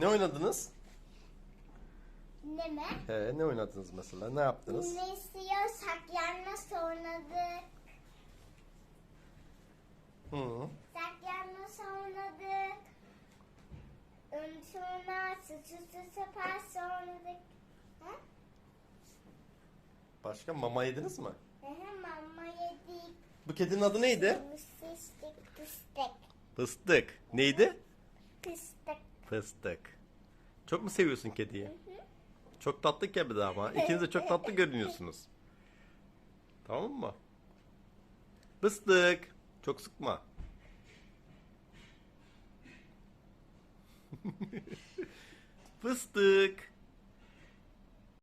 Ne oynadınız? Ne mi? He, ne oynadınız mesela? Ne yaptınız? Ne istiyorsak yanına oynadık. Hı. Saklanma oynadık. Sonra sıçısı sefer oynadık. Başka mama yediniz mi? Hı hı. Bu kedinin adı neydi? Pıstık. Fıstık. Neydi? Pıstık. Fıstık. Çok mu seviyorsun kediyi? Çok tatlı kedi ama. İkiniz de çok tatlı görünüyorsunuz. Tamam mı? Fıstık. Çok sıkma. Fıstık.